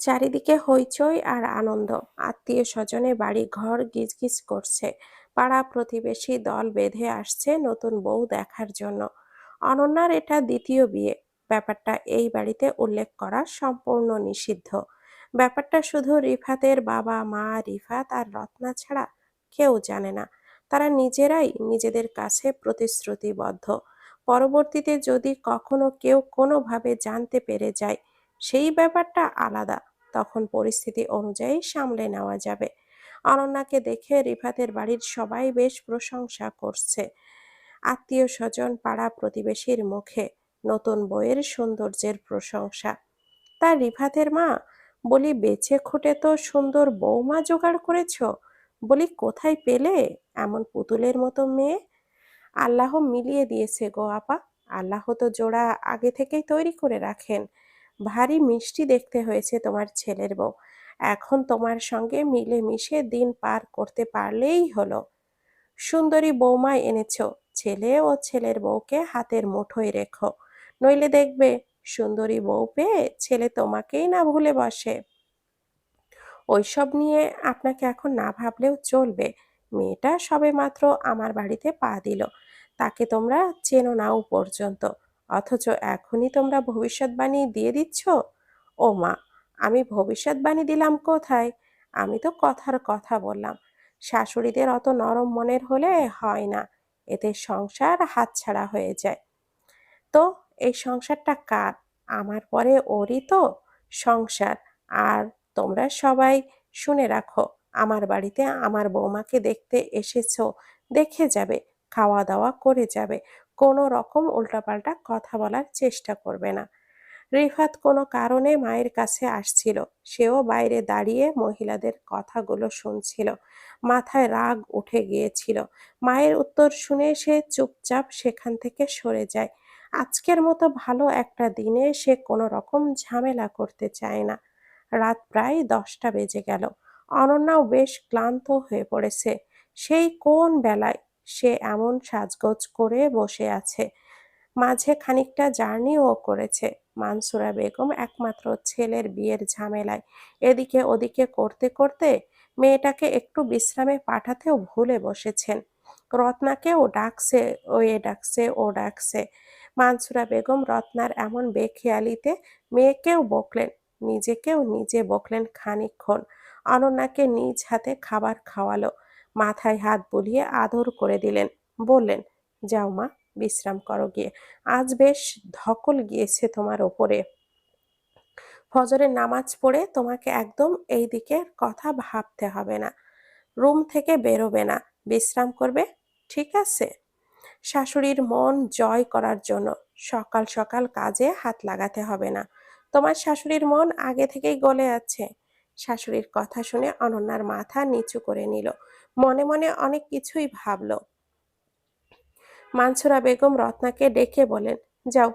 চারিদিকে হইচই আর আনন্দ। আত্মীয় স্বজনে বাড়ি ঘর গিজগিজ করছে। পাড়া প্রতিবেশী দল বেঁধে আসছে নতুন বউ দেখার জন্য। অনন্যার এটা দ্বিতীয় বিয়ে। ব্যাপারটা এই বাড়িতে উল্লেখ করা সম্পূর্ণ নিষিদ্ধ। ব্যাপারটা শুধু রিফাতের বাবা, মা, রিফাত আর রত্না ছাড়া কেউ জানে না। তারা নিজেরাই নিজেদের কাছে প্রতিশ্রুতিবদ্ধ। পরবর্তীতে যদি কখনো কেউ কোনোভাবে জানতে পেরে যায়, সেই ব্যাপারটা আলাদা। তখন পরিস্থিতি অনুযায়ী সামলে নেওয়া যাবে। অনন্যাকে দেখে রিফাতের বাড়ির সবাই বেশ প্রশংসা করছে। আত্মীয় স্বজন পাড়া প্রতিবেশীর মুখে নতুন বইয়ের সৌন্দর্যের প্রশংসা। তার রিফাতের মা, বলি বেছে খুঁটে তো সুন্দর বৌমা জোগাড় করেছ? বলি কোথায় পেলে? এমন পুতুলের মতো মেয়ে? আল্লাহ মিলিয়ে দিয়েছে গো আপা। আল্লাহ তো জোড়া আগে থেকেই তৈরি করে রাখেন। ভারী মিষ্টি দেখতে হয়েছে তোমার ছেলের বউ। এখন তোমার সঙ্গে মিলেমিশে দিন পার করতে পারলেই হলো। সুন্দরী বৌমা এনেছ, ছেলে ও ছেলের বউকে হাতের মুঠোয় রেখো। নইলে দেখবে সুন্দরী বউ পেয়ে ছেলে তোমাকেই না ভুলে বসে। ওইসব নিয়ে আপনাকে এখন না ভাবলেও চলবে। মেয়েটা সবেমাত্র আমার বাড়িতে পা দিল। তাকে তোমরা চেনো নাও পর্যন্ত। অথচ এখনই তোমরা ভবিষ্যৎবাণী দিয়ে দিচ্ছ? ও মা, আমি ভবিষ্যৎবাণী দিলাম কোথায়? আমি তো কথার কথা বললাম। শাশুড়িদের অত নরম মনের হলে হয় না, এতে সংসার হাতছাড়া হয়ে যায়। তো এই সংসারটা কার? আমার পরে ওরই তো সংসার। আর তোমরা সবাই শুনে রাখো, আমার বাড়িতে আমার বৌমাকে দেখতে এসেছ, দেখে যাবে, খাওয়া দাওয়া করে যাবে কোনো রকম উল্টাপাল্টা কথা বলার চেষ্টা করবে না। রিফাত কোনো কারণে মায়ের কাছে আসছিল। সেও বাইরে দাঁড়িয়ে মহিলাদের কথাগুলো শুনছিল। মাথায় রাগ উঠে গিয়েছিল। মায়ের উত্তর শুনে সে চুপচাপ সেখান থেকে সরে যায়। আজকের মতো ভালো একটা দিনে সে কোনো রকম ঝামেলা করতে চায় না। রাত প্রায় দশটা বেজে গেল। অনন্যাও বেশ ক্লান্ত হয়ে পড়েছে। সেই কোন বেলায় সে এমন সাজগোজ করে বসে আছে। মাঝে খানিকটা জার্নিও করেছে। মানসুরা বেগম একমাত্র ছেলের বিয়ের ঝামেলায়। এদিকে ওদিকে করতে করতে মেয়েটাকে একটু বিশ্রামে পাঠাতেও ভুলে বসেছেন। রত্নাকে ও ডাকছে ও এ ডাকছে, ও ডাকছে। মানসুরা বেগম রত্নার এমন বেখেয়ালিতে মেয়েকেও বকলেন, নিজেকেও নিজে বকলেন খানিকক্ষণ। অনন্যাকে নিজ হাতে খাবার খাওয়ালো। মাথায় হাত বুলিয়ে আদর করে দিলেন। বললেন, যাও মা, বিশ্রাম করো গিয়ে। আজ বেশ ধকল গিয়েছে তোমার ওপরে। ফজরের নামাজ পড়ে তোমাকে একদম এই দিকের কথা ভাবতে হবে না। রুম থেকে বেরোবে না। বিশ্রাম করবে? ঠিক আছে। শাশুড়ির মন জয় করার জন্য সকাল সকাল কাজে হাত লাগাতে হবে না। তোমার শাশুড়ির মন আগে থেকেই গলে আছে। শাশুড়ির কথা শুনে অনন্যার মাথা নিচু করে নিল। মনে মনে অনেক কিছুই ভাবল। মানসুরা বেগম রত্নাকে ডেকে বলেন যাও,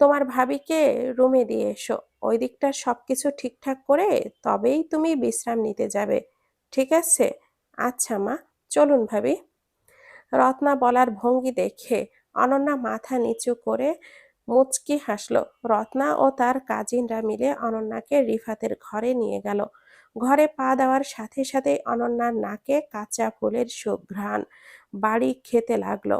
তোমার ভাবিকে রুমে দিয়ে এসো। ওই দিকটা সবকিছু ঠিকঠাক করে তবেই তুমি বিশ্রাম নিতে যাবে। ঠিক আছে? আচ্ছা মা, চলুন ভাবি। রত্না বলার ভঙ্গি দেখে অনন্যা মাথা নিচু করে মুচকি হাসল। রত্না ও তার কাজিনরা মিলে অনন্যাকে রিফাতের ঘরে নিয়ে গেল। ঘরে পা দেওয়ার সাথে সাথে অনন্যার নাকে কাঁচা ফুলের সুঘ্রাণ বাড়ি খেতে লাগল।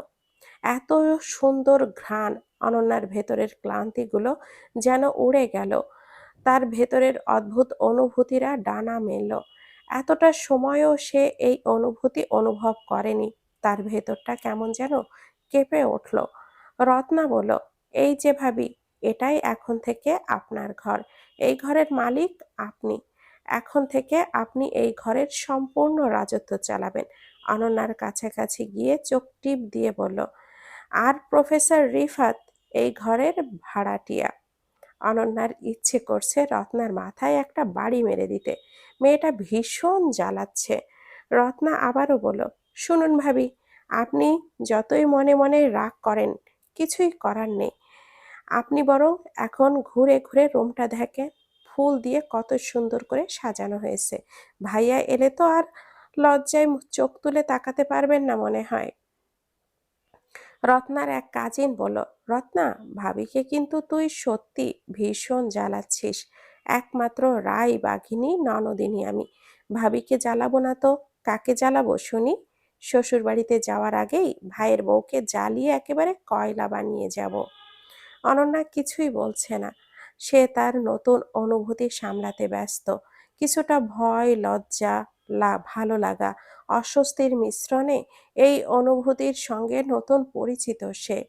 এত সুন্দর ঘ্রাণ অনন্যার ভেতরের ক্লান্তিগুলো যেন উড়ে গেল। তার ভেতরের অদ্ভুত অনুভূতিরা ডানা মেলল। এতটা সময়ও সে এই অনুভূতি অনুভব করেনি। তার ভেতরটা কেমন যেন কেঁপে উঠল। রত্না বলল, এই যে ভাবি, এটাই এখন থেকে আপনার ঘর। এই ঘরের মালিক আপনি। এখন থেকে আপনি এই ঘরের সম্পূর্ণ রাজত্ব চালাবেন। অনন্যার কাছাকাছি গিয়ে চোখ টিপ দিয়ে বলল, আর প্রফেসর রিফাত, এই ঘরের ভাড়াটিয়া অনন্যার ইচ্ছে করছে রত্নার মাথায় একটা বাড়ি মেরে দিতে। মেয়েটা ভীষণ জ্বালাচ্ছে। রত্না আবারও বলল, শুনুন ভাবি, আপনি যতই মনে মনে রাগ করেন, কিছুই করার নেই। আপনি বরং এখন ঘুরে ঘুরে রুমটা দেখেন। ফুল দিয়ে কত সুন্দর করে সাজানো হয়েছে। ভাইয়া এলে তো আর লজ্জায় চোখ তুলে তাকাতে পারবেন না মনে হয়। রত্নার এক কাজিন বলল, রত্না, ভাবিকে কিন্তু তুই সত্যি ভীষণ জ্বালাচ্ছিস। একমাত্র রাই বাঘিনী, ননদিনী আমি। ভাবিকে জ্বালাবো না তো? কাকে জ্বালাবো শুনি? শ্বশুর বাড়িতে যাওয়ার আগেই ভাইয়ের বউকে জ্বালিয়ে একেবারে কয়লা বানিয়ে যাব। অনন্যা কিছুই বলছে না। সে তার নতুন অনুভূতি সামলাতে ব্যস্ত। কিছুটা ভয়, লজ্জা ভালো লাগা, অস্বস্তির মিশ্রণে এই অনুভূতির সঙ্গে নতুন পরিচিত সে।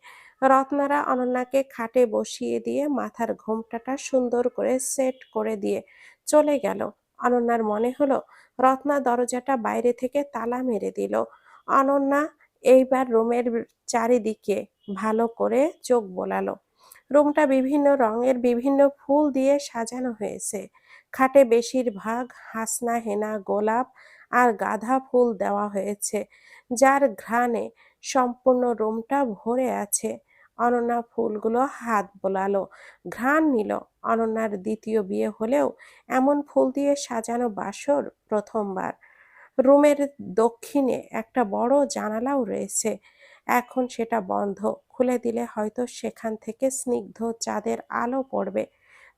রত্নারা অনন্যাকে খাটে বসিয়ে দিয়ে মাথার ঘোমটাটা সুন্দর করে সেট করে দিয়ে চলে গেল। অনন্যার মনে হলো, রত্না দরজাটা বাইরে থেকে তালা মেরে দিল। অনন্যা এইবার রুমের চারিদিকে ভালো করে চোখ বোলালো। রুমটা বিভিন্ন রঙের বিভিন্ন ফুল দিয়ে সাজানো হয়েছে। খাটে বেশিরভাগ হাসনা, হেনা, গোলাপ আর গাঁদা ফুল দেওয়া হয়েছে, যার ঘ্রাণে সম্পূর্ণ রুমটা ভরে আছে। অনন্যা ফুলগুলো হাত বোলালো, ঘ্রাণ নিল। অনন্যার দ্বিতীয় বিয়ে হলেও এমন ফুল দিয়ে সাজানো বাসর প্রথমবার। রুমের দক্ষিণে একটা বড় জানালাও রয়েছে এখন সেটা বন্ধ। খুলে দিলে হয়তো সেখান থেকে স্নিগ্ধ চাঁদের আলো পড়বে।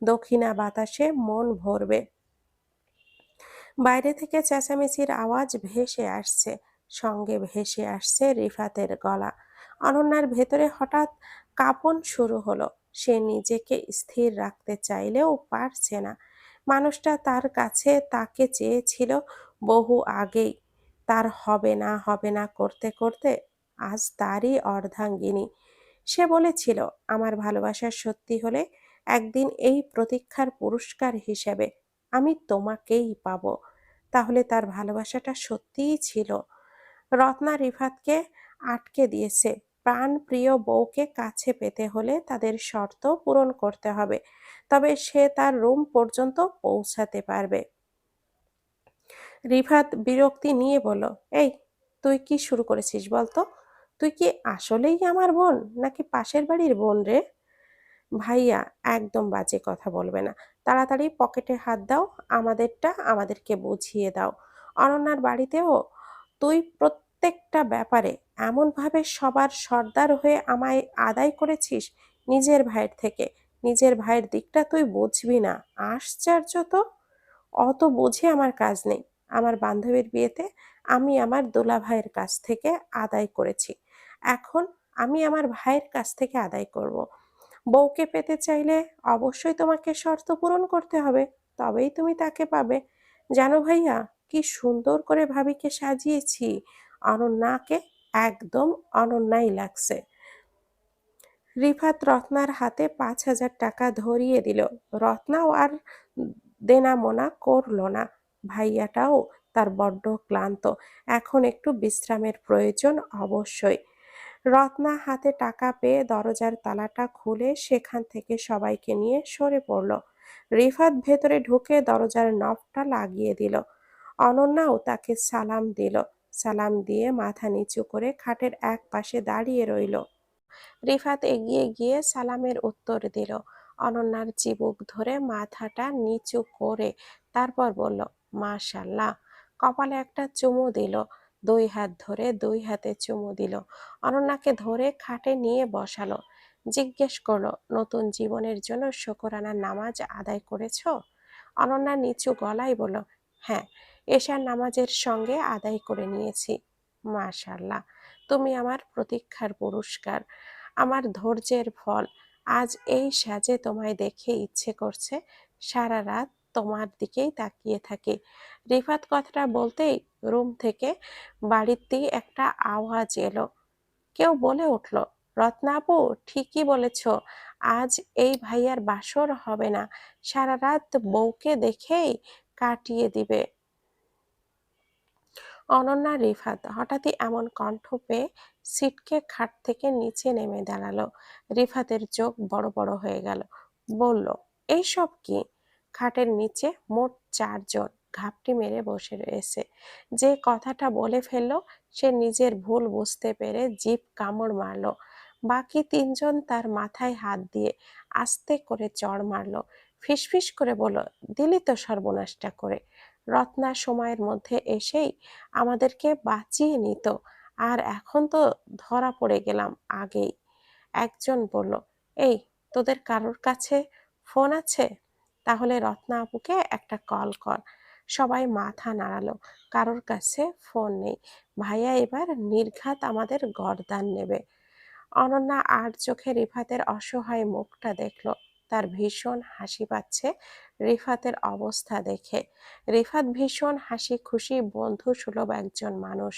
দক্ষিণা বাতাসে মন ভরবে। বাইরে থেকে চেঁচামেচির আওয়াজ ভেসে আসছে। সঙ্গে ভেসে আসছে রিফাতের গলা। অনন্যার ভেতরে হঠাৎ কাঁপন শুরু হলো। সে নিজেকে স্থির রাখতে চাইলেও পারছে না। মানুষটা তার কাছে তাকে চেয়েছিল বহু আগেই। তার হবে না হবে না করতে করতে আজ তারই অর্ধাঙ্গিনী। সে বলেছিল, আমার ভালোবাসার সত্যি হলে একদিন এই প্রতীক্ষার পুরস্কার হিসেবে আমি তোমাকেই পাব। তাহলে তার ভালোবাসাটা সত্যিই ছিল। রত্না রিফাতকে আটকে দিয়েছে। প্রাণ প্রিয় বউকে কাছে পেতে হলে তাদের শর্ত পূরণ করতে হবে। তবে সে তার রুম পর্যন্ত পৌঁছাতে পারবে। রিফাত বিরক্তি নিয়ে বলল, এই, তুই কি শুরু করেছিস বলতো? তুই কি আসলেই আমার বোন? নাকি পাশের বাড়ির বোন রে? ভাইয়া, একদম বাজে কথা বলবে না। তাড়াতাড়ি পকেটে হাত দাও, আমাদেরটা আমাদেরকে বুঝিয়ে দাও। অনন্যার বাড়িতেও তুই প্রত্যেকটা ব্যাপারে এমনভাবে সবার সর্দার হয়ে আমায় আদায় করেছিস নিজের ভাইয়ের থেকে। নিজের ভাইয়ের দিকটা তুই বুঝবি না। আশ্চর্য তো! অত বুঝে আমার কাজ নেই। আমার বান্ধবীর বিয়েতে আমি আমার দোলা ভাইয়ের কাছ থেকে আদায় করেছি। এখন আমি আমার ভাইয়ের কাছ থেকে আদায় করব। বউকে পেতে চাইলে অবশ্যই তোমাকে শর্ত পূরণ করতে হবে। তবেই তুমি তাকে পাবে। জানো ভাইয়া, কি সুন্দর করে ভাবিকে সাজিয়েছি। অনন্যাকে একদম অনন্যাই লাগছে। রিফাত রত্নার হাতে পাঁচ হাজার টাকা ধরিয়ে দিল। রত্নাও আর দেনা মোনা করল না। ভাইয়াটাও তার বড্ড ক্লান্ত। এখন একটু বিশ্রামের প্রয়োজন অবশ্যই। রত্না হাতে টাকা পেয়ে দরজার তালাটা খুলে সেখান থেকে সবাইকে নিয়ে সরে পড়ল। রিফাত ভেতরে ঢুকে দরজার নবটা লাগিয়ে দিল। অনন্যাও তাকে সালাম দিল। সালাম দিয়ে মাথা নিচু করে খাটের এক পাশে দাঁড়িয়ে রইল। রিফাত এগিয়ে গিয়ে সালামের উত্তর দিল। অনন্যার চিবুক ধরে মাথাটা নিচু করে তারপর বলল, মাশাল্লাহ। কপালে একটা চুমু দিল। দুই হাত ধরে দুই হাতে চুমু দিল। অনন্যাকে ধরে খাটে নিয়ে বসালো। জিজ্ঞেস করল, নতুন জীবনের জন্য শকরানার নামাজ আদায় করেছ? অনন্যা নিচু গলায় বলল হ্যাঁ এশার নামাজের সঙ্গে আদায় করে নিয়েছি। মাশাল্লাহ তুমি আমার প্রতীক্ষার পুরস্কার। আমার ধৈর্যের ফল, আজ এই সাজে তোমায় দেখে ইচ্ছে করছে সারা রাত তোমার দিকেই তাকিয়ে থাকে। রিফাত কথাটা বলতেই রুম থেকে বাড়িতেই একটা আওয়াজ এলো। কেউ বলে উঠল রত্নাপু ঠিকই বলেছ, আজ এই ভাইয়ার বাসর হবে না, সারা রাত বউকে দেখেই কাটিয়ে দিবে। অনন্যা, রিফাত হঠাৎই এমন কণ্ঠ পেয়ে সিটকে খাট থেকে নিচে নেমে দাঁড়াল। রিফাতের চোখ বড় বড় হয়ে গেল। বলল, এইসব কি? খাটের নিচে মোট চারজন ঘাপটি মেরে বসে রয়েছে। যে কথাটা বলে ফেলল, সে নিজের ভুল বুঝতে পেরে জিভ কামড় মারল। বাকি তিনজন তার মাথায় হাত দিয়ে আস্তে করে চড় মারল। ফিসফিস করে বলল, দিলি তো সর্বনাশটা করে। রত্না সময়ের মধ্যে এসেই আমাদেরকে বাঁচিয়ে নিত আর এখন তো ধরা পড়ে গেলাম আগেই। একজন বলল, এই, তোদের কারোর কাছে ফোন আছে? তাহলে রত্না আপুকে একটা কল কর। সবাই মাথা নাড়ালো। কারোর কাছে ফোন নেই। ভাইয়া এবার নির্ঘাত আমাদের গরদান নেবে। অনন্যা আর চোখে রিফাতের অসহায় মুখটা দেখল। তার ভীষণ হাসি পাচ্ছে রিফাতের অবস্থা দেখে। রিফাত ভীষণ হাসি খুশি বন্ধু সুলভ একজন মানুষ।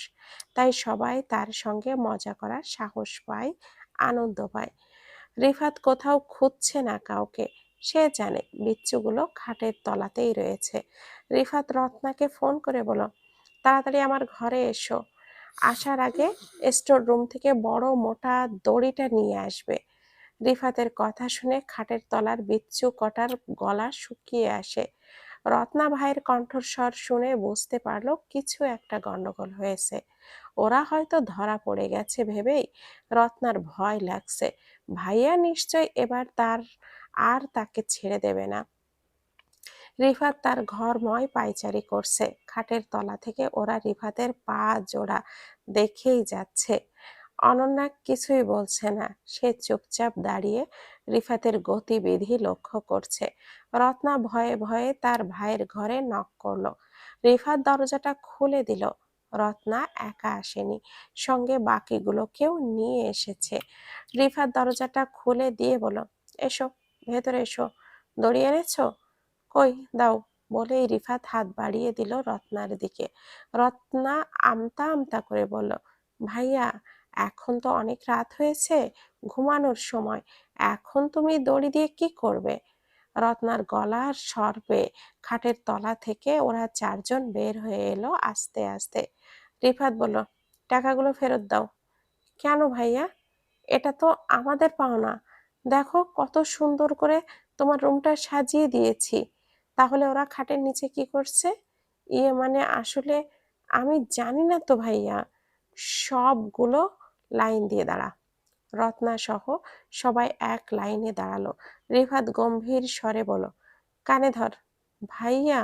তাই সবাই তার সঙ্গে মজা করার সাহস পায়, আনন্দ পায়। রিফাত কোথাও খুঁজছে না কাউকে। সে জানে বিচ্ছুগুলো খাটের তলাতেই রয়েছে। রিফাত রত্নাকে ফোন করে বলো তাড়াতাড়ি আমার ঘরে এসো। আসার আগে স্টোর রুম থেকে বড় মোটা দড়িটা নিয়ে আসবে। রিফাতের কথা শুনে খাটের তলার বিচ্ছু কটার গলা শুকিয়ে আসে। রত্না ভাইয়ের কণ্ঠস্বর শুনে বুঝতে পারল কিছু একটা গন্ডগোল হয়েছে। ওরা হয়তো ধরা পড়ে গেছে ভেবেই রত্নার ভয় লাগছে। ভাইয়া নিশ্চয় এবার তার আর তাকে ছেড়ে দেবে না। রিফাত তার ঘরময় পায়চারি করছে। খাটের তলা থেকে ওরা রিফাতের পা জোড়া দেখেই যাচ্ছে। অনন্যা কিছুই বলছে না। সে চুপচাপ দাঁড়িয়ে রিফাতের গতিবিধি লক্ষ্য করছে। রত্না ভয়ে ভয়ে তার ভাইয়ের ঘরে নক করল। রিফাত দরজাটা খুলে দিল। রত্না একা আসেনি। সঙ্গে বাকিগুলোকেও নিয়ে এসেছে। রিফাত দরজাটা খুলে দিয়ে বলল, এসো। ভেতরে এসো। দড়ি এনেছো? কই, দাও। বলেই রিফাত হাত বাড়িয়ে দিল রত্নার দিকে। রত্না আমতা আমতা করে বলল, ভাইয়া, এখন তো অনেক রাত হয়েছে, ঘুমানোর সময়। এখন তুমি দড়ি দিয়ে কি করবে? রত্নার গলার স্বর পেয়ে খাটের তলা থেকে ওরা চারজন বের হয়ে এলো আস্তে আস্তে। রিফাত বলল, টাকাগুলো ফেরত দাও। কেন ভাইয়া? এটা তো আমাদের পাওনা। দেখো কত সুন্দর করে তোমার রুমটা সাজিয়ে দিয়েছি। তাহলে ওরা খাটের নিচে কি করছে? ইয়ে মানে আসলে আমি জানি না তো ভাইয়া। সবগুলো লাইন দিয়ে দাঁড়া। রত্না সহ সবাই এক লাইনে দাঁড়াল। রিফাত গম্ভীর স্বরে বলো, কানে ধর, ভাইয়া,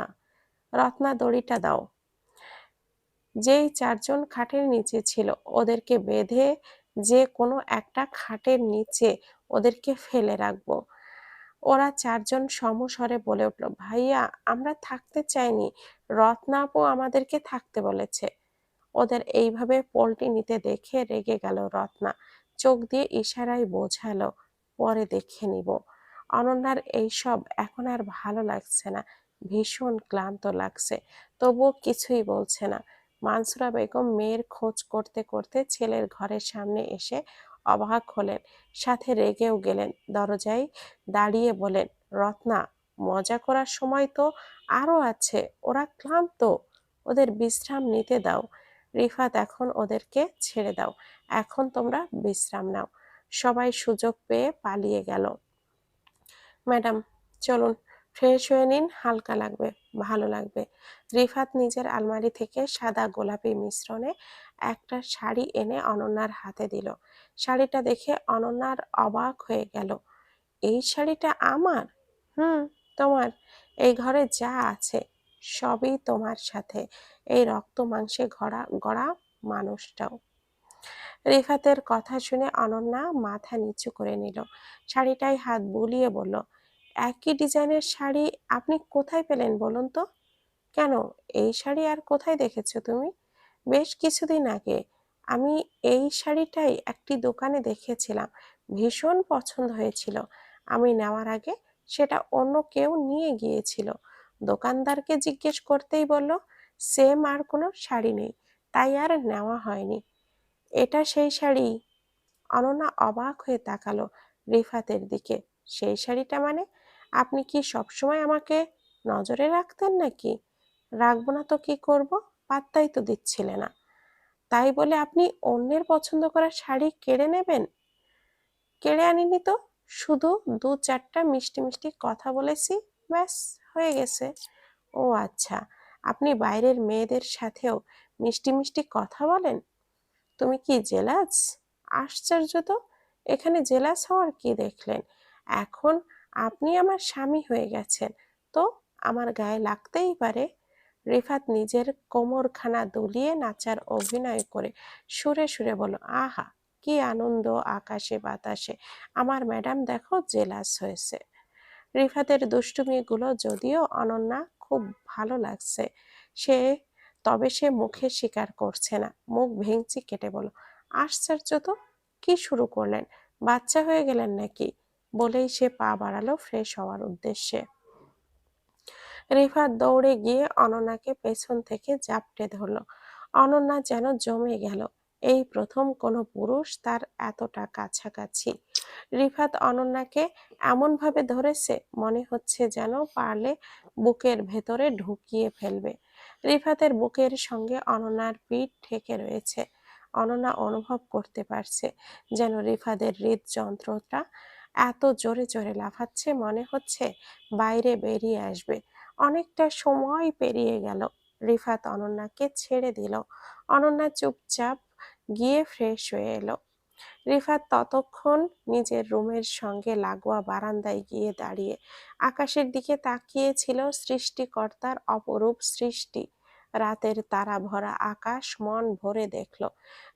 রত্না দড়িটা দাও। যেই চারজন খাটের নিচে ছিল, ওদেরকে বেঁধে যে কোনো একটা খাটের নিচে ওদেরকে ফেলে রাখব। ওরা চারজন সমস্বরে বলে উঠল, ভাইয়া, আমরা থাকতে চাইনি। রত্নাপু আমাদেরকে থাকতে বলেছে। ওদের এইভাবে পল্টি নিতে দেখে রেগে গেল রত্না। চোখ দিয়ে ইশারায় বোঝালো, পরে দেখে নিব। অনন্যার এইসব এখন আর ভালো লাগছে না। ভীষণ ক্লান্ত লাগছে, তবুও কিছুই বলছে না। মানসুরা বেগম মেয়ের খোঁজ করতে করতে ছেলের ঘরের সামনে এসে অবাক হলেন। সাথে রেগেও গেলেন। দরজায় দাঁড়িয়ে বলেন রত্না, মজা করার সময় তো আরও আছে, ওরা ক্লান্ত। ওদের বিশ্রাম নিতে দাও। রিফাত, এখন ওদেরকে ছেড়ে দাও। এখন তোমরা বিশ্রাম নাও। সবাই সুযোগ পেয়ে পালিয়ে গেল। ম্যাডাম, চলুন, ফ্রেশ হয়ে নিন, হালকা লাগবে। ভালো লাগবে। রিফাত নিজের আলমারি থেকে সাদা গোলাপি মিশ্রণে একটা শাড়ি এনে অনন্যার হাতে দিল। শাড়িটা দেখে অনন্যার অবাক হয়ে গেল। এই শাড়িটা আমার? হুম, তোমার। এই ঘরে যা আছে সবই তোমার সাথে। এই রক্ত মাংসে গড়া গড়া মানুষটাও। রিফাতের কথা শুনে অনন্যা মাথা নিচু করে নিল। শাড়িটায় হাত বুলিয়ে বলল একই ডিজাইনের শাড়ি আপনি কোথায় পেলেন বলুন তো? কেন? এই শাড়ি আর কোথায় দেখেছ তুমি? বেশ কিছুদিন আগে আমি এই শাড়িটাই একটি দোকানে দেখেছিলাম। ভীষণ পছন্দ হয়েছিল। আমি নেওয়ার আগে সেটা অন্য কেউ নিয়ে গিয়েছিল। দোকানদারকে জিজ্ঞেস করতেই বলল, সেম আর কোনো শাড়ি নেই। তাই আর নেওয়া হয়নি। এটা সেই শাড়ি? অনন্যা অবাক হয়ে তাকালো রিফাতের দিকে। সেই শাড়িটা মানে আপনি কি সবসময় আমাকে নজরে রাখতেন নাকি? রাখব না তো কি করব? পাত্তাই তো দিচ্ছিলে না। তাই বলে আপনি অন্যের পছন্দ করা শাড়ি কেড়ে নেবেন? কেড়ে আনিনি তো। শুধু দু চারটা মিষ্টি মিষ্টি কথা বলেছি, ব্যাস, হয়ে গেছে। ও আচ্ছা আপনি বাইরের মেয়েদের সাথেও মিষ্টি মিষ্টি কথা বলেন? তুমি কি জেলাস আশ্চর্য তো, এখানে জেলাস হওয়ার কি দেখলেন? এখন আপনি আমার স্বামী হয়ে গেছেন। তো আমার গায়ে লাগতেই পারে। রিফাত নিজের কোমরখানা দুলিয়ে নাচার অভিনয় করে সুরে সুরে বলল, আহা, কি আনন্দ আকাশে বাতাসে। আমার ম্যাডাম দেখো জেলাস হয়েছে। রিফাতের দুষ্টুমিগুলো যদিও অনন্যা খুব ভালো লাগছে। সে, তবে সে মুখে স্বীকার করছে না। মুখ ভেঙচি কেটে বলো আশ্চর্য তো, কি শুরু করলেন? বাচ্চা হয়ে গেলেন নাকি? বলেই সে পা বাড়ালো ফ্রেশ হওয়ার উদ্দেশ্যে। রিফাত দৌড়ে গিয়ে অনন্যাকে পেছন থেকে জাপটে ধরল। অনন্যা যেন জমে গেল। এই প্রথম কোনো পুরুষ তার এতটা কাছাকাছি। রিফাত অনন্যাকে এমনভাবে ধরেছে মনে হচ্ছে যেন পারলে বুকের ভেতরে ঢুকিয়ে ফেলবে। রিফাতের বুকের সঙ্গে অনন্যার পিঠ ঠেকে রয়েছে। অনন্যা অনুভব করতে পারছে যেন রিফাদের হৃদযন্ত্রটা এত জোরে জোরে লাফাচ্ছে মনে হচ্ছে বাইরে বেরিয়ে আসবে। অনেকটা সময় পেরিয়ে গেল। রিফাত অনন্যাকে ছেড়ে দিল। অনন্যা চুপচাপ গিয়ে ফ্রেশ হয়ে এলো। রিফাত ততক্ষণ নিজের রুমের সঙ্গে লাগোয়া বারান্দায় গিয়ে দাঁড়িয়ে আকাশের দিকে তাকিয়েছিল সৃষ্টিকর্তার অপরূপ সৃষ্টি। রাতের তারা ভরা আকাশ মন ভরে দেখল।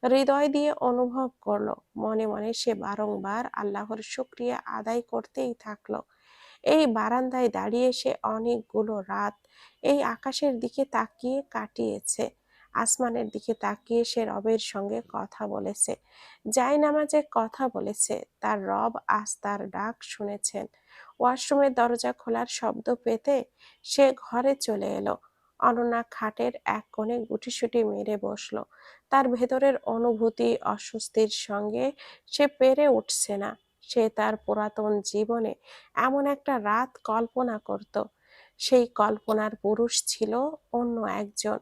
হৃদয় দিয়ে অনুভব করল। মনে মনে সে বারংবার আল্লাহর শুক্রিয়া আদায় করতেই থাকল। এই বারান্দায় দাঁড়িয়ে সে অনেকগুলো রাত এই আকাশের দিকে তাকিয়ে কাটিয়েছে। আসমানের দিকে তাকিয়ে সে রবের সঙ্গে কথা বলেছে। যাই নামাজে কথা বলেছে, তার রব আজ তার ডাক শুনেছেন। ওয়াশরুমের দরজা খোলার শব্দ পেতে সে ঘরে চলে এলো। অনন্যা খাটের এক কোণে গুটিসুটি মেরে বসল। তার ভেতরের অনুভূতি অস্বস্তির সঙ্গে সে পেরে উঠছে না। সে তার পুরাতন জীবনে এমন একটা রাত কল্পনা করত। সেই কল্পনার পুরুষ ছিল অন্য একজন।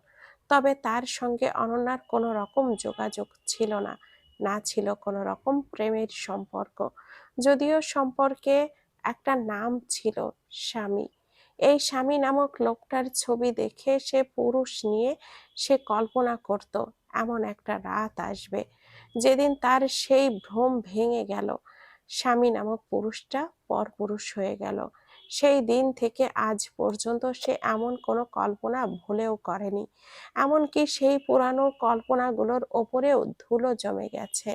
তবে তার সঙ্গে অনন্যার কোনো রকম যোগাযোগ ছিল না না ছিল কোনো রকম প্রেমের সম্পর্ক। যদিও সম্পর্কে একটা নাম ছিল স্বামী। এই স্বামী নামক লোকটার ছবি দেখে সে পুরুষ নিয়ে সে কল্পনা করত, এমন একটা রাত আসবে। যেদিন তার সেই ভ্রম ভেঙে গেল। স্বামী নামক পুরুষটা পরপুরুষ হয়ে গেল। সেই দিন থেকে আজ পর্যন্ত সে এমন কোনো কল্পনা ভুলেও করেনি। এমনকি সেই পুরানো কল্পনাগুলোর ওপরেও ধুলো জমে গেছে।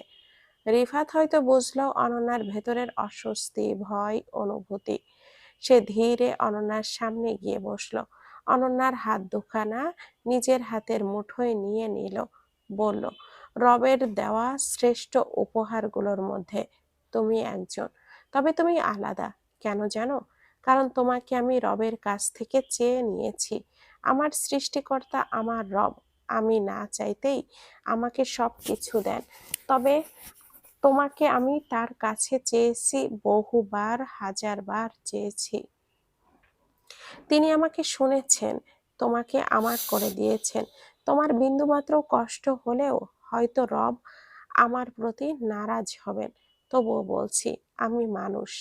রিফাত হয়তো বুঝলো অনন্যার ভেতরের অস্বস্তি, ভয়, অনুভূতি। সে ধীরে অনন্যার সামনে গিয়ে বসল। অনন্যার হাত দুখানা নিজের হাতের মুঠোয় নিয়ে নিল, বলল, রবের দেওয়া শ্রেষ্ঠ উপহারগুলোর মধ্যে তুমি একজন। তবে তুমি আলাদা, কেন জানো? কারণ তোমাকে আমি রবের কাছ থেকে চেয়ে নিয়েছি। আমার সৃষ্টিকর্তা আমার রব। আমি না চাইতেই আমাকে সব কিছু দেন। তবে তোমাকে আমি তার কাছে চেয়েছি, বহুবার, হাজারবার চেয়েছি। তিনি আমাকে শুনেছেন, তোমাকে আমার করে দিয়েছেন। তোমার বিন্দুমাত্র কষ্ট হলেও হয়তো রব আমার প্রতি নারাজ হবেন। তবুও বলছি, আমি মানুষ।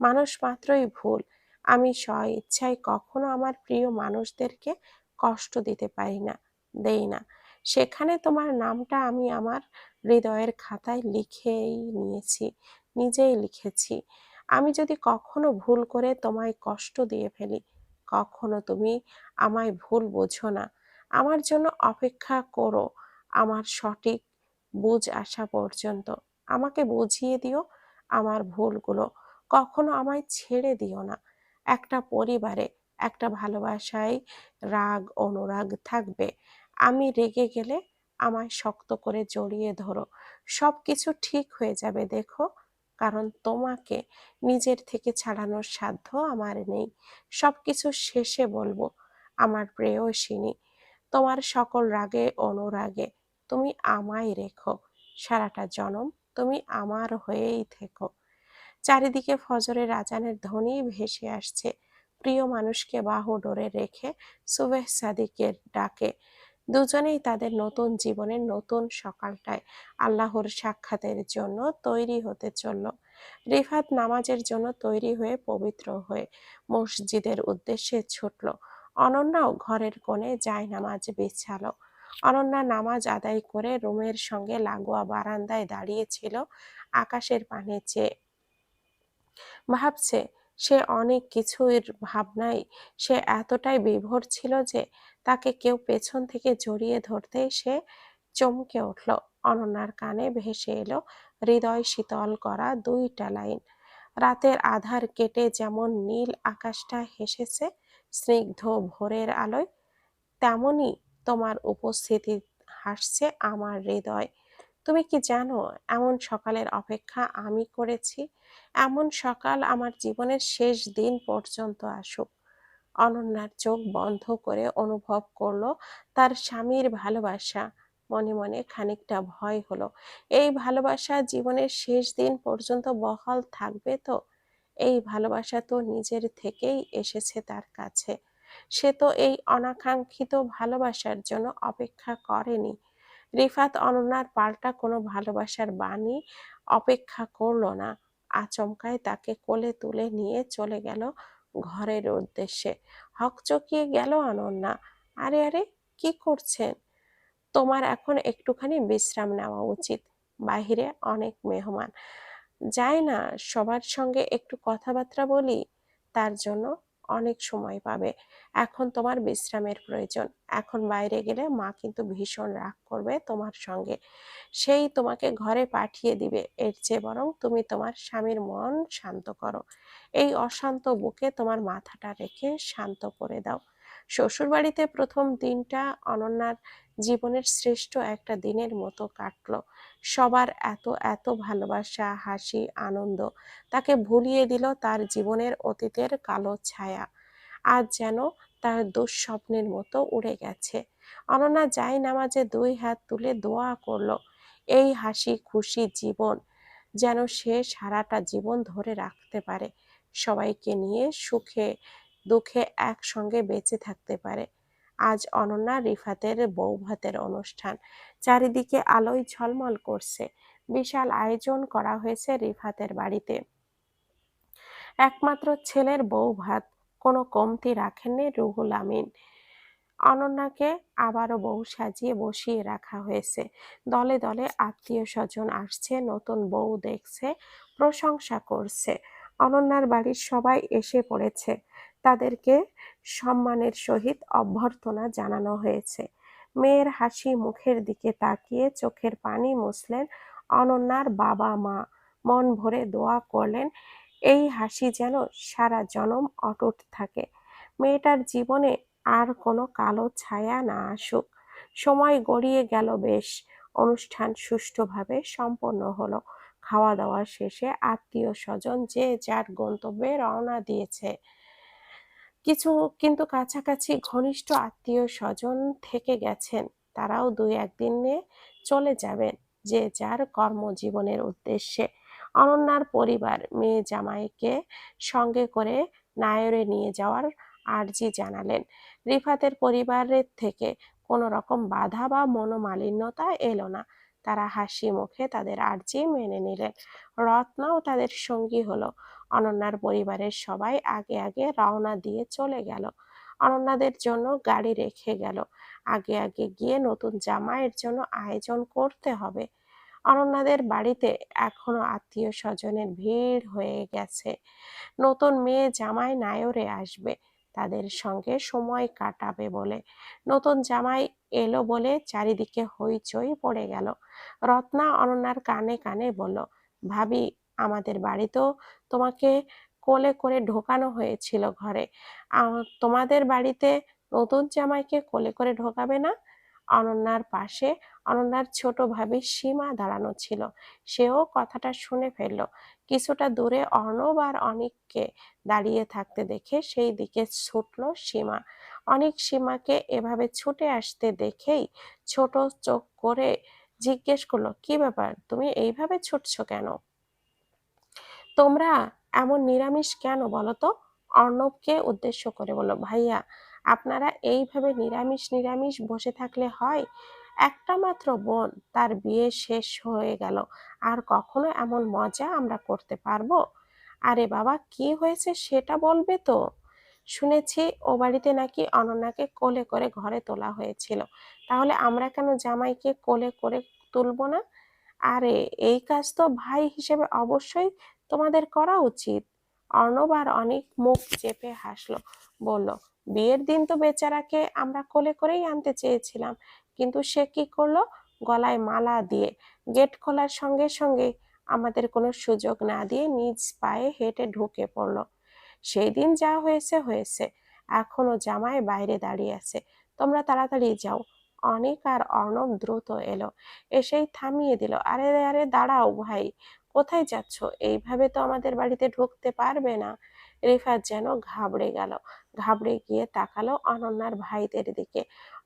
মানুষ মাত্রই ভুল। আমি স্ব ইচ্ছায় কখনো আমার প্রিয় মানুষদেরকে কষ্ট দিতে পারি না, দেই না। সেখানে তোমার নামটা আমি আমার হৃদয়ের খাতায় লিখেই নিয়েছি, নিজেই লিখেছি। আমি যদি কখনো ভুল করে তোমায় কষ্ট দিয়ে ফেলি, কখনো তুমি আমায় ভুল বোঝো না। আমার জন্য অপেক্ষা করো, আমার সঠিক বুঝ আসা পর্যন্ত। আমাকে বুঝিয়ে দিও আমার ভুলগুলো, কখনো আমায় ছেড়ে দিও না। একটা পরিবারে, একটা ভালোবাসায় রাগ, অনুরাগ থাকবে। আমি রেগে গেলে আমায় শক্ত করে জড়িয়ে ধরো। সব কিছু ঠিক হয়ে যাবে দেখো। কারণ তোমাকে নিজের থেকে ছাড়ানোর সাধ্য আমার নেই। সব কিছু শেষে বলব, আমার প্রেয়সিনী, তোমার সকল রাগে, অনুরাগে তুমি আমায় রেখো। সারাটা জনম তুমি আমার হয়েই থেকো। চারিদিকে ফজরের আজানের ধ্বনি ভেসে আসছে। প্রিয় মানুষকে বাহু ডোরে রেখে সুবেহ সাদিকের ডাকে দুজনেই তাদের নতুন জীবনের নতুন সকালটায় আল্লাহর সাক্ষাতের জন্য তৈরি হতে চলল। রিফাত নামাজের জন্য তৈরি হয়ে পবিত্র হয়ে মসজিদের উদ্দেশ্যে ছুটল। অনন্যাও ঘরের কোণে যায় নামাজ বিছালো। অনন্যা নামাজ আদায় করে রুমের সঙ্গে লাগোয়া বারান্দায় দাঁড়িয়েছিল আকাশের পানে চেয়ে। ভাবছে সে অনেক কিছুর ভাবনায় সে এতটাই বিভোর ছিল যে তাকে কেউ পেছন থেকে জড়িয়ে ধরতেই সে চমকে উঠল। অনন্যার কানে ভেসে এলো হৃদয় শীতল করা দুইটা লাইন। রাতের আধার কেটে যেমন নীল আকাশটা হেসেছে, স্নিগ্ধ ভোরের আলোয়, তেমনি তোমার উপস্থিতি হাসছে আমার হৃদয়। তুমি কি জানো, এমন সকালের অপেক্ষা আমি করেছি? এমন সকাল আমার জীবনের শেষ দিন পর্যন্ত আসুক। অনন্যার চোখ বন্ধ করে অনুভব করল তার স্বামীর ভালোবাসা। মনে মনে খানিকটা ভয় হলো। এই ভালোবাসা জীবনের শেষ দিন পর্যন্ত বহাল থাকবে তো? এই ভালোবাসা তো নিজের থেকেই এসেছে তার কাছে। সে তো এই অনাকাঙ্ক্ষিত ভালোবাসার জন্য অপেক্ষা করেনি। রিফাত অনন্যার পাল্টা কোনো ভালোবাসার বাণী অপেক্ষা করল না। আচমকায় তাকে কোলে তুলে নিয়ে চলে গেল ঘরের উদ্দেশ্যে। হকচকিয়ে গেল অনন্যা। আরে আরে, কি করছেন? তোমার এখন একটুখানি বিশ্রাম নেওয়া উচিত। বাহিরে অনেক মেহমান। যায় না, সবার সঙ্গে একটু কথাবার্তা বলি? তার জন্য অনেক সময় পাবে। এখন তোমার বিশ্রামের প্রয়োজন। এখন বাইরে গেলে মা কিন্তু ভীষণ রাগ করবে তোমার সঙ্গে। সেই তোমাকে ঘরে পাঠিয়ে দিবে। এর চেয়ে বরং তুমি তোমার স্বামীর মন শান্ত করো। এই অশান্ত বুকে তোমার মাথাটা রেখে শান্ত করে দাও। শ্বশুরবাড়িতে প্রথম দিনটা অনন্যার জীবনের শ্রেষ্ঠ একটা দিনের মতো কাটলো। সবার এত এত ভালোবাসা, হাসি, আনন্দ তাকে ভুলিয়ে দিল তার জীবনের অতীতের কালো ছায়া। আজ যেন তার দুঃস্বপ্নের মতো উড়ে গেছে। অনন্যা যাই নামাজে দুই হাত তুলে দোয়া করল। এই হাসি খুশি জীবন যেন সে সারাটা জীবন ধরে রাখতে পারে। সবাইকে নিয়ে সুখে দুঃখে একসঙ্গে বেঁচে থাকতে পারে। আজ অনন্যা রিফাতের বৌভাতের অনুষ্ঠান। চারিদিকে আলোয় ঝলমল করছে। বিশাল আয়োজন করা হয়েছে রিফাতের বাড়িতে। একমাত্র ছেলের বউ ভাত কোনো কমতি রাখেননি রুহুল আমিন। অনন্যাকে আবারও বউ সাজিয়ে বসিয়ে রাখা হয়েছে। দলে দলে আত্মীয় স্বজন আসছে, নতুন বউ দেখছে, প্রশংসা করছে। অনন্যার বাড়ির সবাই এসে পড়েছে। তাদেরকে সম্মানের সহিত অভ্যর্থনা জানানো হয়েছে। মেয়ের হাসি মুখের দিকে তাকিয়ে চোখের পানি মুছলেন অনন্যার বাবা মা। মন ভরে দোয়া করলেন, এই হাসি যেন সারা জনম অটুট থাকে। মেয়েটার জীবনে আর কোনো কালো ছায়া না আসুক। সময় গড়িয়ে গেল বেশ। অনুষ্ঠান সুষ্ঠুভাবে সম্পন্ন হলো। খাওয়া দাওয়া শেষে আত্মীয় স্বজন যে যার গন্তব্যে রওনা দিয়েছে। কিছু কিন্তু কাছাকাছি ঘনিষ্ঠ আত্মীয় স্বজন থেকে গেছেন। তারাও দুই একদিনে চলে যাবেন, যে যার কর্মজীবনের উদ্দেশ্যে। অনন্যার পরিবার মেয়ে জামাইকে সঙ্গে করে নায়রে নিয়ে যাওয়ার আর্জি জানালেন। রিফাতের পরিবারের থেকে কোনো রকম বাধা বা মনোমালিন্যতা এলো না। তারা হাসি মুখে তাদের আর্জি মেনে নিলেন। রত্নাও তাদের সঙ্গী হলো। অনন্যার পরিবারের সবাই আগে আগে রওনা দিয়ে চলে গেল। অনন্যাদের জন্য গাড়ি রেখে গেল। আগে আগে গিয়ে নতুন জামাইয়ের জন্য আয়োজন করতে হবে। অনন্যাদের বাড়িতে এখনও আত্মীয় স্বজনের ভিড় হয়ে গেছে। নতুন মেয়ে জামাই নায়রে আসবে। তাদের সঙ্গে সময় কাটাবে বলে। নতুন জামাই এলো বলে চারিদিকে হইচই পড়ে গেল। রত্না অনন্যার কানে কানে বলল, ভাবি আমাদের বাড়িতেও তোমাকে কোলে করে ঢোকানো হয়েছিল ঘরে। তোমাদের বাড়িতে নতুন জামাইকে কোলে করে ঢোকাবে না? অনন্যার পাশে অনন্যার ছোট ভাবি সীমা দাঁড়ানো ছিল। সেও কথাটা শুনে ফেলল। কিছুটা দূরে অর্ণব আর অনিককে দাঁড়িয়ে থাকতে দেখে সেই দিকে ছুটল সীমা। অনেক সীমাকে এভাবে ছুটে আসতে দেখেই ছোট চোখ করে জিজ্ঞেস করল, কি ব্যাপার? তুমি এইভাবে ছুটছো কেন? তোমরা এমন নিরামিষ কেন বলো তো অর্ণবকে উদ্দেশ্য করে বলল, ভাইয়া, আপনারা এইভাবে নিরামিষ নিরামিষ বসে থাকলে হয়? একটা মাত্র বোন, তার বিয়ে শেষ হয়ে গেল। আর কখনো এমন মজা আমরা করতে পারব? আরে বাবা, কি হয়েছে সেটা বলবে তো? শুনেছি ও বাড়িতে নাকি অনন্যাকে কোলে করে ঘরে তোলা হয়েছিল। তাহলে আমরা কেন জামাইকে কোলে করে তুলবো না? আরে, এই কাজ তো ভাই হিসেবে অবশ্যই তোমাদের করা উচিত। অর্ণব আর অনেক মুখ চেপে হাসলো, বলল, বিয়ের দিন তো বেচারাকে আমরা কোলে করেই আনতে চেয়েছিলাম, কিন্তু সে কি করল? গলায় মালা দিয়ে গেট খোলার সঙ্গে সঙ্গে আমাদের কোনো সুযোগ না দিয়ে নিজ পায়ে হেঁটে ঢুকে পড়ল। সেই দিন যা হয়েছে হয়েছে। এখনও জামাই বাইরে দাঁড়িয়ে আছে। তোমরা তাড়াতাড়ি যাও। অনেক আর অর্ণব দ্রুত এলো, এসেই থামিয়ে দিল, আরে আরে, দাঁড়াও ভাই। কোথায় যাচ্ছ? এইভাবে তো আমাদের বাড়িতে ঢুকতে পারবে না। রিফাত যেন ঘাবড়ে গেল। ঘাবড়ে গিয়ে তাকালো অনন্যার ভাইদের দিকে।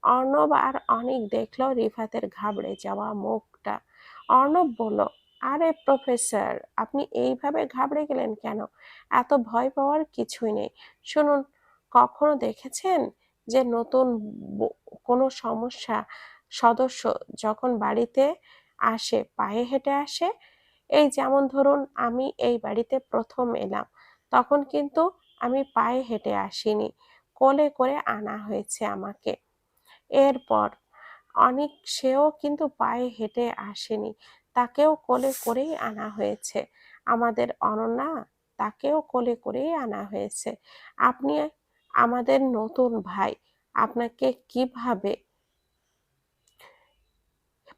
অর্ণব আর অনেক দেখল রিফাতের ঘাবড়ে যাওয়া মুখটা। অর্ণব বলল, আরে প্রফেসর, আপনি এইভাবে ঘাবড়ে গেলেন কেন? এত ভয় পাওয়ার কিছুই নেই। শুনুন, কখনো দেখেছেন যে নতুন কোনো সমস্যা সদস্য যখন বাড়িতে আসে, পায়ে হেঁটে আসে এই যেমন ধরুন আমি এই বাড়িতে প্রথম এলাম, তখন কিন্তু আমি পায়ে হেঁটে আসিনি, কোলে করে আনা হয়েছে আমাকে। এরপর অনেক সেও কিন্তু পায়ে হেঁটে আসেনি, তাকেও কোলে করেই আনা হয়েছে। আমাদের অনন্যা তাকেও কোলে করেই আনা হয়েছে। আপনি আমাদের নতুন ভাই, আপনাকে কীভাবে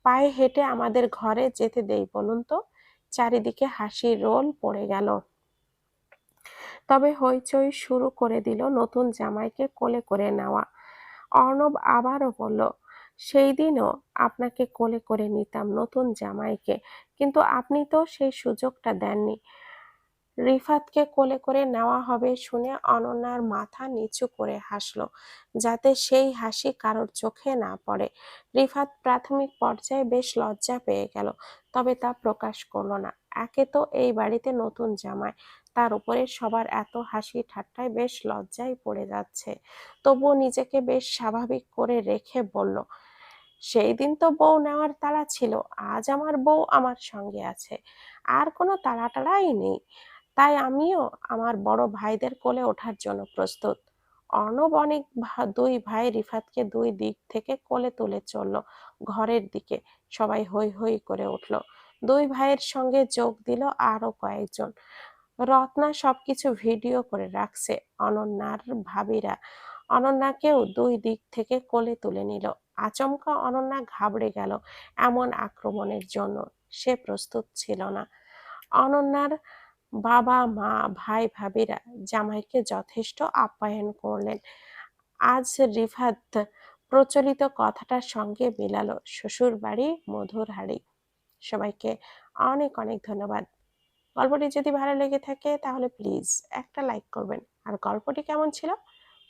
পায়ে হেঁটে আমাদের ঘরে যেতে দেই বলুন তো? চারিদিকে হাসির রোল পড়ে গেল। তবে হইচই শুরু করে দিল নতুন জামাইকে কোলে করে নেওয়া। অর্ণব আবারও বলল, সেই দিনও আপনাকে কোলে করে নিতাম নতুন জামাইকে, কিন্তু আপনি তো সেই সুযোগটা দেননি। রিফাতকে কোলে করে নেওয়া হবে শুনে অনন্যার মাথা নিচু করে হাসলো, যাতে সেই হাসি কারোর চোখে না পড়ে। রিফাত প্রাথমিক পর্যায়ে বেশ লজ্জা পেয়ে গেল তবে তা প্রকাশ করল না। একে তো এই বাড়িতে নতুন জামাই, তার উপরে সবার এত হাসি ঠাট্টায় বেশ লজ্জায় পড়ে যাচ্ছে। তবুও নিজেকে বেশ স্বাভাবিক করে রেখে বলল, সেই দিন তো বউ নেওয়ার তাড়া ছিল, আজ আমার বউ আমার সঙ্গে আছে। আর কোনো তাড়া টাড়াই নেই। তাই আমিও আমার বড় ভাইদের কোলে ওঠার জন্য প্রস্তুত। অর্ণব অনেক দুই ভাই রিফাতকে দুই দিক থেকে কোলে তুলে চলল ঘরের দিকে। সবাই হই হই করে উঠল। দুই ভাইয়ের সঙ্গে যোগ দিল আরও কয়েকজন। রত্না সবকিছু ভিডিও করে রাখছে অনন্যার ভাবিরা। অনন্যাকেও দুই দিক থেকে কোলে তুলে নিল। আচমকা অনন্যা ঘাবড়ে গেল এমন আক্রমণের জন্য। সে প্রস্তুত ছিল না। অনন্যার বাবা, মা, ভাই, ভাবিরা জামাইকে যথেষ্ট আপ্যায়ন করলেন। আজ রিফাত প্রচলিত কথাটার সঙ্গে মিলালো শ্বশুর বাড়ি মধুর হাড়ি সবাইকে অনেক অনেক ধন্যবাদ। গল্পটি যদি ভালো লেগে থাকে তাহলে প্লিজ একটা লাইক করবেন। আর গল্পটি কেমন ছিল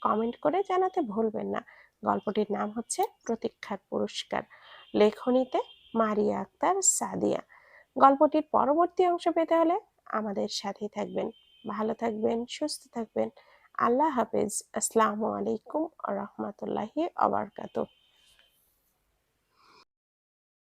কমেন্ট করে জানাতে ভুলবেন না। গল্পটির নাম হচ্ছে প্রতীক্ষার পুরস্কার। লেখনীতে মারিয়া আক্তার সাদিয়া। গল্পটির পরবর্তী অংশ পেতে হলে আমাদের সাথে থাকবেন। ভালো থাকবেন সুস্থ থাকবেন। আল্লাহ হাফেজ। আসসালামু আলাইকুম রহমতুল্লাহি আবরকাতুহ